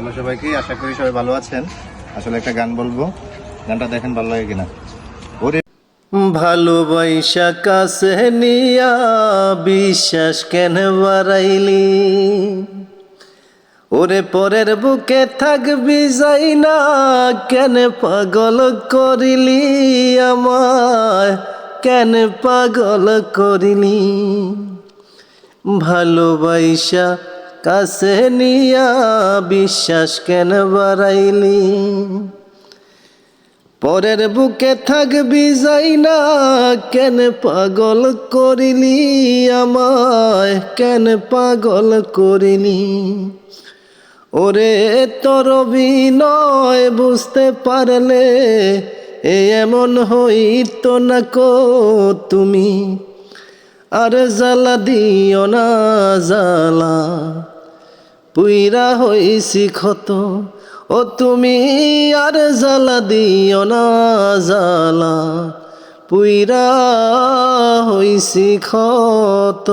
Hello সবাইকে, আশা করি সবাই ভালো আছেন। আসলে একটা গান বলব। গানটা দেখেন ভালো লাগে কিনা? কাছে নিয়া, বিশ্বাস কেন বাড়াইলি? ওরে পরের বুকে থাকবি যাই না, কেন পাগল করিলি আমায়? কেন পাগল করিলি? ভালোবাসা কাছে নিয়া বিশ্বাস কেন বাড়াইলি? পরের বুকে থাকবি যাই না কেন পাগল করিলি আমায়? কেন পাগল করিলি? ওরে তোর বিনয় বুঝতে পারলে এমন হইত না কো তুমি। আর জ্বালা দিও না জ্বালা। পুইরা হইছি ক্ষত, ও তুমি আর জ্বালা দিও না জ্বালা। পুইরা হইছি ক্ষত।